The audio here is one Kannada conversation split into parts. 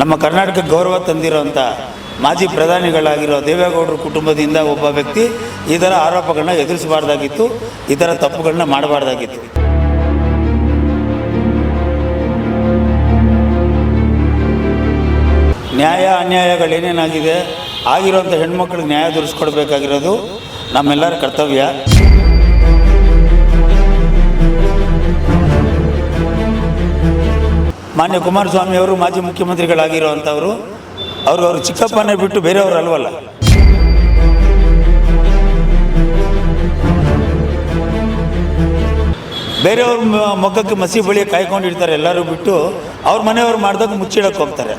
ನಮ್ಮ ಕರ್ನಾಟಕ ಗೌರವ ತಂದಿರುವಂಥ ಮಾಜಿ ಪ್ರಧಾನಿಗಳಾಗಿರೋ ದೇವೇಗೌಡರ ಕುಟುಂಬದಿಂದ ಒಬ್ಬ ವ್ಯಕ್ತಿ ಈ ಥರ ಆರೋಪಗಳನ್ನ ಎದುರಿಸಬಾರ್ದಾಗಿತ್ತು, ಈ ಥರ ತಪ್ಪುಗಳನ್ನ ಮಾಡಬಾರ್ದಾಗಿತ್ತು. ನ್ಯಾಯ ಅನ್ಯಾಯಗಳೇನೇನಾಗಿದೆ ಆಗಿರೋಂಥ ಹೆಣ್ಮಕ್ಳಿಗೆ ನ್ಯಾಯ ದೊರಕಿಸ್ಕೊಡ್ಬೇಕಾಗಿರೋದು ನಮ್ಮೆಲ್ಲರ ಕರ್ತವ್ಯ. ಮಾನ್ಯ ಕುಮಾರಸ್ವಾಮಿ ಅವರು ಮಾಜಿ ಮುಖ್ಯಮಂತ್ರಿಗಳಾಗಿರುವಂಥವರು ಅವರು ಅವರು ಚಿಕ್ಕಪ್ಪನೇ ಬಿಟ್ಟು ಬೇರೆಯವರು ಅಲ್ವಲ್ಲ? ಬೇರೆಯವ್ರ ಮೊಗ್ಗಕ್ಕೆ ಮಸಿ ಬಳಿ ಕಾಯ್ಕೊಂಡಿರ್ತಾರೆ ಎಲ್ಲರೂ ಬಿಟ್ಟು, ಅವ್ರ ಮನೆಯವ್ರು ಮಾಡ್ದಾಗ ಮುಚ್ಚಿಡಕ್ಕೆ ಹೋಗ್ತಾರೆ.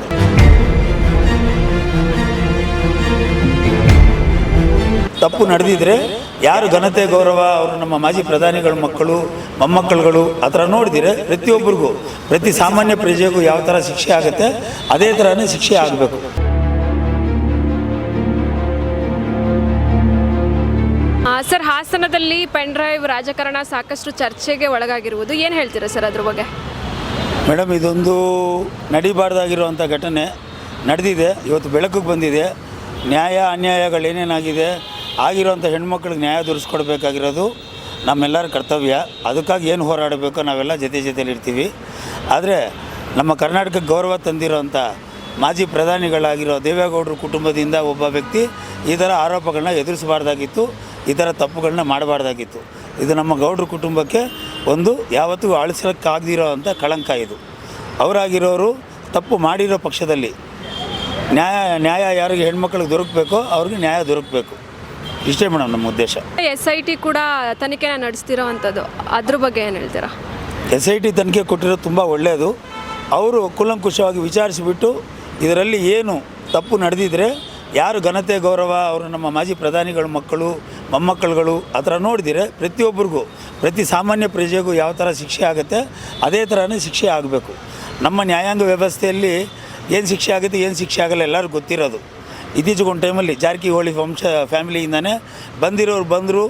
ತಪ್ಪು ನಡೆದಿದ್ರೆ ಯಾರು ಘನತೆ ಗೌರವ ಅವರು ನಮ್ಮ ಮಾಜಿ ಪ್ರಧಾನಿಗಳ ಮಕ್ಕಳು ಮೊಮ್ಮಕ್ಕಳುಗಳು ಆ ಥರ ನೋಡಿದಿರೆ ಪ್ರತಿಯೊಬ್ಬರಿಗೂ ಪ್ರತಿ ಸಾಮಾನ್ಯ ಪ್ರಜೆಗೂ ಯಾವ ಥರ ಶಿಕ್ಷೆ ಆಗುತ್ತೆ ಅದೇ ಥರನೇ ಶಿಕ್ಷೆ ಆಗಬೇಕು. ಸರ್ ಹಾಸನದಲ್ಲಿ ಪೆನ್ ಡ್ರೈವ್ ರಾಜಕಾರಣ ಸಾಕಷ್ಟು ಚರ್ಚೆಗೆ ಒಳಗಾಗಿರುವುದು. ಏನು ಹೇಳ್ತೀರಾ ಸರ್ ಅದ್ರ ಬಗ್ಗೆ? ಮೇಡಮ್ ಇದೊಂದು ನಡಿಬಾರ್ದಾಗಿರುವಂಥ ಘಟನೆ ನಡೆದಿದೆ. ಇವತ್ತು ಬೆಳಕಿಗೆ ಬಂದಿದೆ. ನ್ಯಾಯ ಅನ್ಯಾಯಗಳೇನೇನಾಗಿದೆ ಆಗಿರುವಂಥ ಹೆಣ್ಮಕ್ಳಿಗೆ ನ್ಯಾಯ ದುರಿಸ್ಕೊಡ್ಬೇಕಾಗಿರೋದು ನಮ್ಮೆಲ್ಲರ ಕರ್ತವ್ಯ. ಅದಕ್ಕಾಗಿ ಏನು ಹೋರಾಡಬೇಕೋ ನಾವೆಲ್ಲ ಜೊತೆ ಜೊತೆಲಿ ಇರ್ತೀವಿ. ಆದರೆ ನಮ್ಮ ಕರ್ನಾಟಕಕ್ಕೆ ಗೌರವ ತಂದಿರೋಂಥ ಮಾಜಿ ಪ್ರಧಾನಿಗಳಾಗಿರೋ ದೇವೇಗೌಡರ ಕುಟುಂಬದಿಂದ ಒಬ್ಬ ವ್ಯಕ್ತಿ ಈ ಥರ ಆರೋಪಗಳನ್ನ ಎದುರಿಸಬಾರ್ದಾಗಿತ್ತು, ಈ ಥರ ತಪ್ಪುಗಳನ್ನ ಮಾಡಬಾರ್ದಾಗಿತ್ತು. ಇದು ನಮ್ಮ ಗೌಡ್ರ ಕುಟುಂಬಕ್ಕೆ ಒಂದು ಯಾವತ್ತಿಗೂ ಅಳಿಸೋಕ್ಕಾಗದಿರೋ ಅಂಥ ಕಳಂಕ ಇದು. ಅವರಾಗಿರೋರು ತಪ್ಪು ಮಾಡಿರೋ ಪಕ್ಷದಲ್ಲಿ ನ್ಯಾಯ ನ್ಯಾಯ ಯಾರಿಗೆ ಹೆಣ್ಮಕ್ಳಿಗೆ ದೊರಕಬೇಕೋ ಅವ್ರಿಗೆ ನ್ಯಾಯ ದೊರಕಬೇಕು. ಇಷ್ಟೇ ಮೇಡಮ್ ನಮ್ಮ ಉದ್ದೇಶ. ಎಸ್ ಐ ಟಿ ಕೂಡ ತನಿಖೆನ ನಡೆಸ್ತಿರೋವಂಥದ್ದು. ಅದ್ರ ಬಗ್ಗೆ ಏನು ಹೇಳ್ತೀರಾ? ಎಸ್ ಐ ಟಿ ತನಿಖೆ ಕೊಟ್ಟಿರೋದು ತುಂಬ ಒಳ್ಳೆಯದು ಅವರು ಕುಲಂಕುಷವಾಗಿ ವಿಚಾರಿಸಿಬಿಟ್ಟು ಇದರಲ್ಲಿ ಏನು ತಪ್ಪು ನಡೆದಿದ್ರೆ ಯಾರು ಘನತೆ ಗೌರವ ಅವರು ನಮ್ಮ ಮಾಜಿ ಪ್ರಧಾನಿಗಳ ಮಕ್ಕಳು ಮೊಮ್ಮಕ್ಕಳುಗಳು ಆ ಥರ ನೋಡಿದರೆ ಪ್ರತಿಯೊಬ್ಬರಿಗೂ ಪ್ರತಿ ಸಾಮಾನ್ಯ ಪ್ರಜೆಗೂ ಯಾವ ಥರ ಶಿಕ್ಷೆ ಆಗುತ್ತೆ ಅದೇ ಥರನೇ ಶಿಕ್ಷೆ ಆಗಬೇಕು. ನಮ್ಮ ನ್ಯಾಯಾಂಗ ವ್ಯವಸ್ಥೆಯಲ್ಲಿ ಏನು ಶಿಕ್ಷೆ ಆಗುತ್ತೆ ಏನು ಶಿಕ್ಷೆ ಆಗಲ್ಲ ಎಲ್ಲರಿಗೂ ಗೊತ್ತಿರೋದು. ಇತ್ತೀಚೆಗೊಂದು ಟೈಮಲ್ಲಿ ಜಾರಕಿಹೊಳಿ ವಂಶ ಫ್ಯಾಮಿಲಿಯಿಂದನೇ ಬಂದಿರೋರು ಬಂದರು,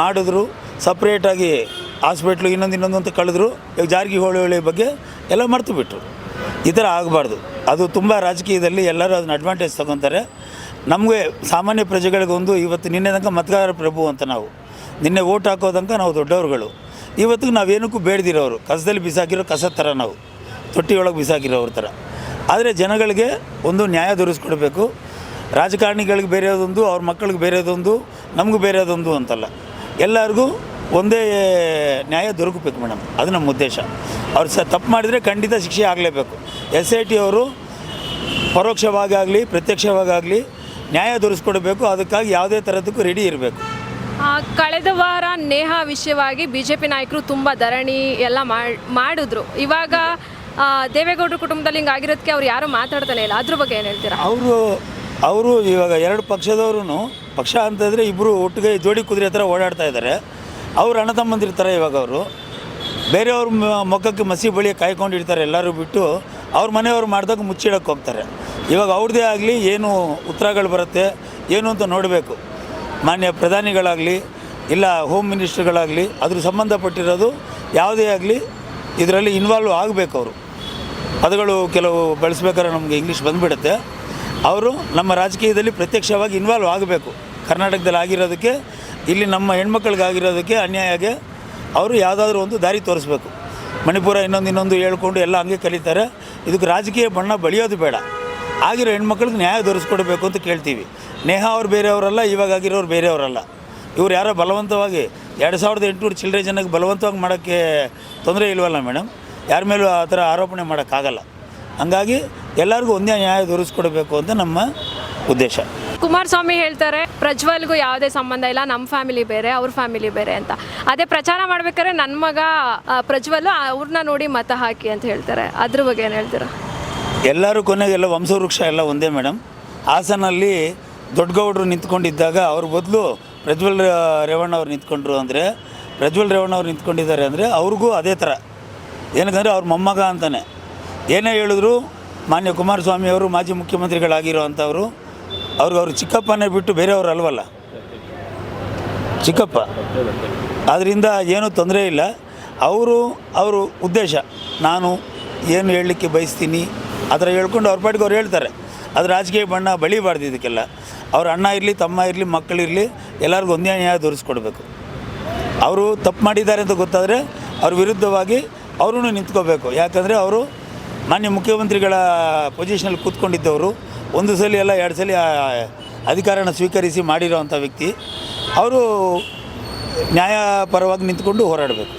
ಮಾಡಿದ್ರು ಸಪ್ರೇಟಾಗಿ ಹಾಸ್ಪಿಟ್ಲು ಇನ್ನೊಂದು ಇನ್ನೊಂದು ಅಂತ ಕಳೆದ್ರು ಇವಾಗ ಜಾರಕಿಹೊಳಿ ಬಗ್ಗೆ ಎಲ್ಲ ಮರೆತು ಬಿಟ್ಟರು ಈ ಥರ ಆಗಬಾರ್ದು. ಅದು ತುಂಬ ರಾಜಕೀಯದಲ್ಲಿ ಎಲ್ಲರೂ ಅದನ್ನ ಅಡ್ವಾಂಟೇಜ್ ತೊಗೊತಾರೆ. ನಮಗೆ ಸಾಮಾನ್ಯ ಪ್ರಜೆಗಳಿಗೊಂದು ಇವತ್ತು ನಿನ್ನೆ ತನಕ ಮತದಾರ ಪ್ರಭು ಅಂತ ನಾವು, ನಿನ್ನೆ ಓಟ್ ಹಾಕೋದಂಕ ನಾವು ದೊಡ್ಡವ್ರುಗಳು. ಇವತ್ತಿಗೆ ನಾವೇನಕ್ಕೂ ಬೇಡದಿರೋರು, ಕಸದಲ್ಲಿ ಬಿಸಾಕಿರೋ ಕಸ ಥರ ನಾವು, ತೊಟ್ಟಿಯೊಳಗೆ ಬಿಸಾಕಿರೋರ ಥರ. ಆದರೆ ಜನಗಳಿಗೆ ಒಂದು ನ್ಯಾಯ ದೊರಕಿಸ್ಕೊಡ್ಬೇಕು ರಾಜಕಾರಣಿಗಳಿಗೆ ಬೇರೆಯದೊಂದು ಅವ್ರ ಮಕ್ಕಳಿಗೆ ಬೇರೆಯದೊಂದು ನಮಗೂ ಬೇರೆಯದೊಂದು ಅಂತಲ್ಲ. ಎಲ್ಲರಿಗೂ ಒಂದೇ ನ್ಯಾಯ ದೊರಕಬೇಕು ಮೇಡಮ್. ಅದು ನಮ್ಮ ಉದ್ದೇಶ. ಅವ್ರು ಸ ತಪ್ಪು ಮಾಡಿದರೆ ಖಂಡಿತ ಶಿಕ್ಷೆ ಆಗಲೇಬೇಕು. ಎಸ್ ಐ ಟಿ ಅವರು ಪರೋಕ್ಷವಾಗಿ ಆಗಲಿ ಪ್ರತ್ಯಕ್ಷವಾಗಲಿ ನ್ಯಾಯ ದೊರಕಿಸ್ಕೊಡ್ಬೇಕು ಅದಕ್ಕಾಗಿ ಯಾವುದೇ ಥರದಕ್ಕೂ ರೆಡಿ ಇರಬೇಕು. ಕಳೆದ ವಾರ ನೇಹ ವಿಷಯವಾಗಿ ಬಿ ಜೆ ಪಿ ನಾಯಕರು ತುಂಬ ಧರಣಿ ಎಲ್ಲ ಮಾಡ್- ಮಾಡಿದ್ರು. ಇವಾಗ ದೇವೇಗೌಡರು ದೇವೇಗೌಡರ ಕುಟುಂಬದಲ್ಲಿ ಹಿಂಗಾಗಿರೋದಕ್ಕೆ ಅವ್ರು ಯಾರು ಮಾತಾಡ್ತಾನೆ ಇಲ್ಲ. ಅದ್ರ ಬಗ್ಗೆ ಏನು ಹೇಳ್ತೀರಾ? ಅವರು ಅವರು ಇವಾಗ ಎರಡು ಪಕ್ಷದವ್ರು ಪಕ್ಷ ಅಂತಂದರೆ ಇಬ್ಬರು ಒಟ್ಟಿಗೆ ಜೋಡಿ ಕುದುರೆ ಹತ್ರ ಓಡಾಡ್ತಾ ಇದ್ದಾರೆ ಅವ್ರು ಅಣ್ಣ ತಮ್ಮಂದಿರ್ತಾರೆ ಇವಾಗ ಅವರು. ಬೇರೆಯವ್ರ ಮುಖಕ್ಕೆ ಮಸಿ ಬಳಿ ಕಾಯ್ಕೊಂಡಿರ್ತಾರೆ ಎಲ್ಲರೂ ಬಿಟ್ಟು. ಅವ್ರ ಮನೆಯವ್ರು ಮಾಡಿದಾಗ ಮುಚ್ಚಿಡೋಕೆ ಹೋಗ್ತಾರೆ. ಇವಾಗ ಅವ್ರದ್ದೇ ಆಗಲಿ ಏನು ಉತ್ತರಗಳು ಬರುತ್ತೆ, ಏನು ಅಂತ ನೋಡಬೇಕು. ಮಾನ್ಯ ಪ್ರಧಾನಿಗಳಾಗಲಿ, ಇಲ್ಲ ಹೋಮ್ ಮಿನಿಸ್ಟ್ರ್ಗಳಾಗಲಿ, ಅದ್ರ ಸಂಬಂಧಪಟ್ಟಿರೋದು ಯಾವುದೇ ಆಗಲಿ ಇದರಲ್ಲಿ ಇನ್ವಾಲ್ವ್ ಆಗಬೇಕು ಅವರು. ಪದಗಳು ಕೆಲವು ಬಳಸ್ಬೇಕಾದ್ರೆ ನಮಗೆ ಇಂಗ್ಲೀಷ್ ಬಂದುಬಿಡುತ್ತೆ. ಅವರು ನಮ್ಮ ರಾಜಕೀಯದಲ್ಲಿ ಪ್ರತ್ಯಕ್ಷವಾಗಿ ಇನ್ವಾಲ್ವ್ ಆಗಬೇಕು. ಕರ್ನಾಟಕದಲ್ಲಿ ಆಗಿರೋದಕ್ಕೆ, ಇಲ್ಲಿ ನಮ್ಮ ಹೆಣ್ಮಕ್ಳಿಗಾಗಿರೋದಕ್ಕೆ ಅನ್ಯಾಯಗೆ ಅವರು ಯಾವುದಾದ್ರೂ ಒಂದು ದಾರಿ ತೋರಿಸ್ಬೇಕು. ಮಣಿಪುರ ಇನ್ನೊಂದು ಇನ್ನೊಂದು ಹೇಳ್ಕೊಂಡು ಎಲ್ಲ ಹಂಗೆ ಕಲಿತಾರೆ. ಇದಕ್ಕೆ ರಾಜಕೀಯ ಬಣ್ಣ ಬಳಿಯೋದು ಬೇಡ. ಆಗಿರೋ ಹೆಣ್ಮಕ್ಳಿಗೆ ನ್ಯಾಯ ತೋರಿಸ್ಕೊಡ್ಬೇಕು ಅಂತ ಕೇಳ್ತೀವಿ. ನೇಹ ಅವ್ರು ಬೇರೆಯವರಲ್ಲ, ಇವಾಗ ಆಗಿರೋರು ಬೇರೆಯವರಲ್ಲ. ಇವ್ರು ಯಾರೋ ಬಲವಂತವಾಗಿ, ಎರಡು ಸಾವಿರದ ಎಂಟುನೂರು ಚಿಲ್ಲರೆ ಜನಕ್ಕೆ ಬಲವಂತವಾಗಿ ಮಾಡೋಕ್ಕೆ ತೊಂದರೆ ಇಲ್ವಲ್ಲ ಮೇಡಮ್? ಯಾರ ಮೇಲೂ ಆ ಥರ ಆರೋಪಣೆ ಮಾಡೋಕ್ಕಾಗಲ್ಲ. ಹಂಗಾಗಿ ಎಲ್ಲರಿಗೂ ಒಂದೇ ನ್ಯಾಯ ದೊರಕಿಸ್ಕೊಡ್ಬೇಕು ಅಂತ ನಮ್ಮ ಉದ್ದೇಶ. ಕುಮಾರಸ್ವಾಮಿ ಹೇಳ್ತಾರೆ ಪ್ರಜ್ವಲ್ಗೂ ಯಾವುದೇ ಸಂಬಂಧ ಇಲ್ಲ ನಮ್ಮ ಫ್ಯಾಮಿಲಿ ಬೇರೆ ಅವ್ರ ಫ್ಯಾಮಿಲಿ ಬೇರೆ ಅಂತ. ಅದೇ ಪ್ರಚಾರ ಮಾಡ್ಬೇಕಾದ್ರೆ ನನ್ನ ಮಗ ಪ್ರಜ್ವಲ್ ಅವ್ರನ್ನ ನೋಡಿ ಮತ ಹಾಕಿ ಅಂತ ಹೇಳ್ತಾರೆ. ಅದ್ರ ಬಗ್ಗೆ ಏನು ಹೇಳ್ತೀರಾ? ಎಲ್ಲರೂ ಕೊನೆಗೆಲ್ಲ ವಂಶವೃಕ್ಷ ಎಲ್ಲ ಒಂದೇ ಮೇಡಮ್ ಹಾಸನಲ್ಲಿ ದೊಡ್ಡಗೌಡರು ನಿಂತ್ಕೊಂಡಿದ್ದಾಗ ಅವ್ರ ಬದಲು ಪ್ರಜ್ವಲ್ ರೇವಣ್ಣ ಅವ್ರು ನಿಂತ್ಕೊಂಡ್ರು ಅಂದರೆ ಪ್ರಜ್ವಲ್ ರೇವಣ್ಣ ಅವ್ರು ನಿಂತ್ಕೊಂಡಿದ್ದಾರೆ ಅಂದರೆ ಅವ್ರಿಗೂ ಅದೇ ಥರ. ಏನಕ್ಕಂದರೆ ಅವ್ರ ಮೊಮ್ಮಗ ಅಂತಾನೆ. ಏನೇ ಹೇಳಿದ್ರು ಮಾನ್ಯ ಕುಮಾರಸ್ವಾಮಿ ಅವರು, ಮಾಜಿ ಮುಖ್ಯಮಂತ್ರಿಗಳಾಗಿರೋ ಅಂಥವರು ಅವ್ರಿಗೆ ಅವ್ರು ಚಿಕ್ಕಪ್ಪನೇ ಬಿಟ್ಟು ಬೇರೆಯವರು ಅಲ್ವಲ್ಲ? ಚಿಕ್ಕಪ್ಪ. ಆದ್ದರಿಂದ ಏನೂ ತೊಂದರೆ ಇಲ್ಲ. ಅವರು ಅವರು ಉದ್ದೇಶ. ನಾನು ಏನು ಹೇಳಲಿಕ್ಕೆ ಬಯಸ್ತೀನಿ? ಅದರ ಹೇಳ್ಕೊಂಡು ಅವ್ರ ಪಾಟಿಗೆ ಅವ್ರು ಹೇಳ್ತಾರೆ. ಅದು ರಾಜಕೀಯ ಬಣ್ಣ ಬಳಿಬಾರ್ದು ಇದಕ್ಕೆಲ್ಲ. ಅವ್ರ ಅಣ್ಣ ಇರಲಿ, ತಮ್ಮ ಇರಲಿ ಮಕ್ಕಳಿರಲಿ ಎಲ್ಲರಿಗೂ ಒಂದೇ ನ್ಯಾಯ ತೋರಿಸ್ಕೊಡ್ಬೇಕು ಅವರು ತಪ್ಪು ಮಾಡಿದ್ದಾರೆ ಅಂತ ಗೊತ್ತಾದರೆ ಅವ್ರ ವಿರುದ್ಧವಾಗಿ ಅವರೂ ನಿಂತ್ಕೋಬೇಕು. ಯಾಕಂದರೆ ಅವರು ಮಾನ್ಯ ಮುಖ್ಯಮಂತ್ರಿಗಳ ಪೊಸಿಷನಲ್ಲಿ ಕೂತ್ಕೊಂಡಿದ್ದವರು, ಒಂದು ಸಲ ಎಲ್ಲ ಎರಡು ಸಲ ಅಧಿಕಾರನ ಸ್ವೀಕರಿಸಿ ಮಾಡಿರೋವಂಥ ವ್ಯಕ್ತಿ. ಅವರು ನ್ಯಾಯಪರವಾಗಿ ನಿಂತ್ಕೊಂಡು ಹೋರಾಡಬೇಕು.